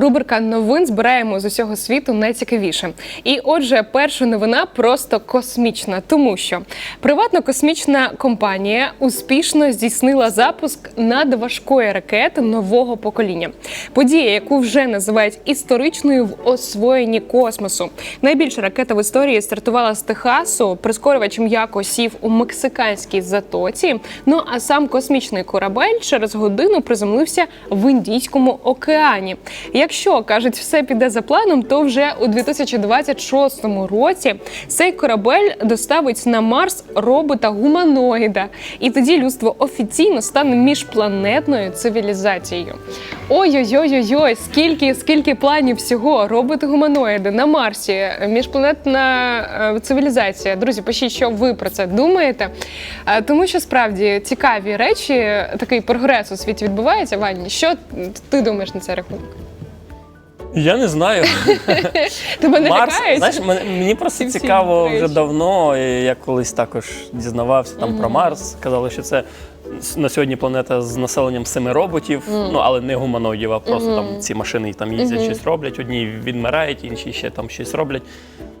Рубрика новин збираємо з усього світу найцікавіше. І отже, перша новина просто космічна, тому що приватна космічна компанія успішно здійснила запуск надважкої ракети нового покоління. Подія, яку вже називають історичною в освоєнні космосу. Найбільша ракета в історії стартувала з Техасу. Прискорювач м'яко сів у мексиканській затоці. Ну а сам космічний корабель через годину приземлився в Індійському океані. Якщо кажуть, все піде за планом, то вже у 2026 році цей корабель доставить на Марс робота гуманоїда, і тоді людство офіційно стане міжпланетною цивілізацією. Ой-ой-ой-ой, скільки, скільки планів всього роботи гуманоїди на Марсі, міжпланетна е, цивілізація. Друзі, пишіть, що ви про це думаєте. Е, Тому що справді цікаві речі, такий прогрес у світі відбувається. Вані, що ти думаєш на цей рахунок? Я не знаю. Тебе не Марс, лякають? знаєш, мене- мені просто цікаво вже речі. давно. і Я колись також дізнавався там про Марс. Казали, що це с- на сьогодні планета з населенням семи роботів, ну але не гуманоїдів, а просто там ці машини там їздять, щось роблять. Одні відмирають, інші ще там щось роблять.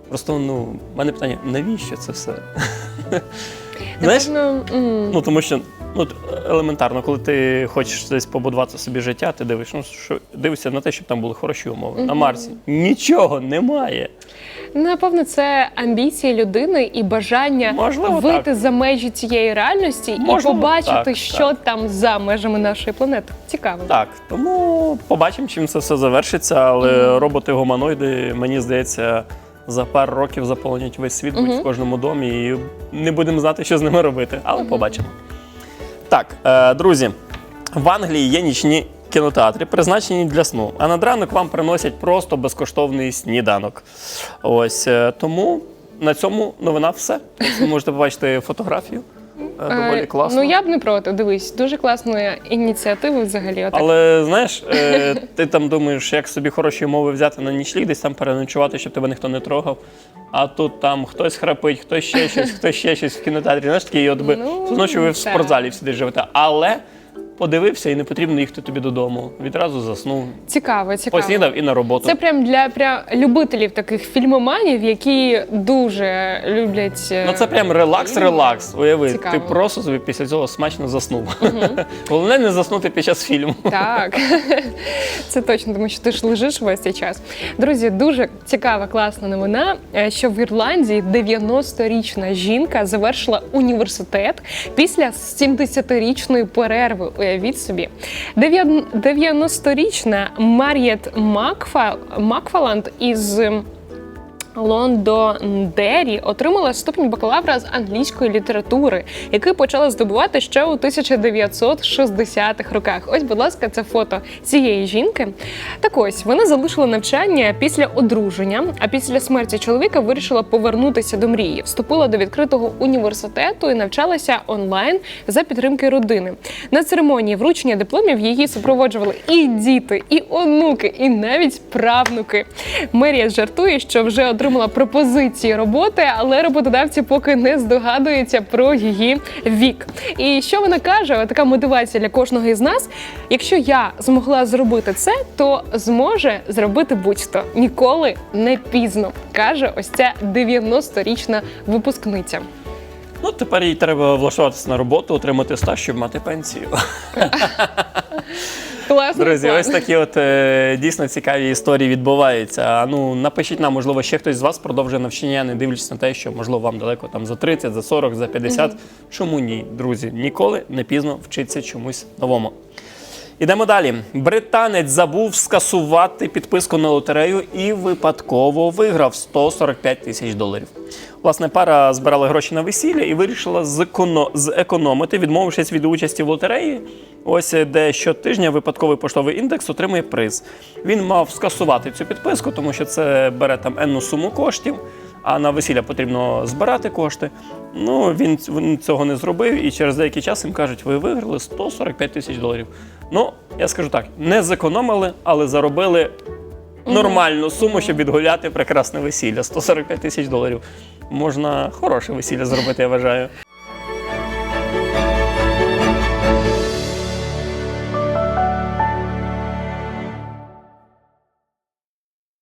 Просто ну, в мене питання: навіщо це все? Знаєш, Напевно, м, Ну тому що ну елементарно, коли ти хочеш десь побудувати собі життя, ти дивишся, ну що дивишся на те, щоб там були хороші умови. На Марсі нічого немає. Напевно, це амбіції людини і бажання Можливо, вийти так. за межі цієї реальності і побачити, так, що так. там за межами нашої планети. Цікаво. Так, тому побачимо, чим це все завершиться. Але роботи-гуманоїди, мені здається, за пару років заполонять весь світ будь в кожному домі, і не будемо знати, що з ними робити. Але побачимо. Так, е, друзі, в Англії є нічні кінотеатри, призначені для сну. А на ранок вам приносять просто безкоштовний сніданок. Ось е, тому на цьому новина все. Ви можете побачити фотографію. Е, Доволі Е, класно. Ну я б не проти. Дивись, дуже класна ініціатива взагалі. Отак. Але знаєш, е, ти там думаєш, як собі хороші умови взяти на нічліг, десь там переночувати, щоб тебе ніхто не трогав. А тут там хтось храпить, хтось ще щось, хтось ще щось в кінотеатрі. Знаєш, такий, от би Ну, ночі ви в так. спортзалі всі десь живете. Але подивився і не потрібно їхати тобі додому. Відразу заснув, Цікаво, цікаво. поснідав і на роботу. Це прям для прям любителів таких фільмоманів, які дуже люблять. е, Ну це прям релакс-релакс. Уяви, Цікаво. ти просто собі після цього смачно заснув. Головне не заснути під час фільму. Так, це точно, тому що ти ж лежиш весь цей час. Друзі, дуже цікава, класна новина, е, що в Ірландії 90-річна жінка завершила університет після 70-річної перерви. Уявіть собі. Дев'ян- 90-річна Мар'єт Макфа, Макфаланд із. Лондондері отримала ступінь бакалавра з англійської літератури, який почала здобувати ще у 1960-х роках. Ось, будь ласка, це фото цієї жінки. Так ось вона залишила навчання після одруження, а після смерті чоловіка вирішила повернутися до мрії. Вступила до відкритого університету і навчалася онлайн за підтримки родини. На церемонії вручення дипломів її супроводжували і діти, і онуки, і навіть правнуки. Мерія жартує, що вже отримала пропозиції роботи, але роботодавці поки не здогадуються про її вік. І що вона каже? Така мотивація для кожного із нас. Якщо я змогла зробити це, то зможе зробити будь-хто. Ніколи не пізно, каже ось ця 90-річна випускниця. Ну тепер їй треба влаштуватися на роботу, отримати стаж, щоб мати пенсію. Класно. Друзі, ось такі от е, дійсно цікаві історії відбуваються. А ну напишіть нам, можливо, ще хтось з вас продовжує навчання, не дивлячись на те, що можливо вам далеко там за 30, за 40, за 50. Чому ні, друзі? Ніколи не пізно вчитися чомусь новому. Ідемо далі. Британець забув скасувати підписку на лотерею і випадково виграв 145 тисяч доларів. Власне, пара збирала гроші на весілля і вирішила зеконо- зекономити, відмовившись від участі в лотереї. Ось е, де щотижня випадковий поштовий індекс отримує приз. Він мав скасувати цю підписку, тому що це бере там енну суму коштів. А на весілля потрібно збирати кошти. Ну він цього не зробив, і через деякий час їм кажуть, ви виграли 145 тисяч доларів. Ну, я скажу так: не зекономили, але заробили нормальну суму, щоб відгуляти прекрасне весілля. 145 тисяч доларів. Можна хороше весілля зробити, я вважаю.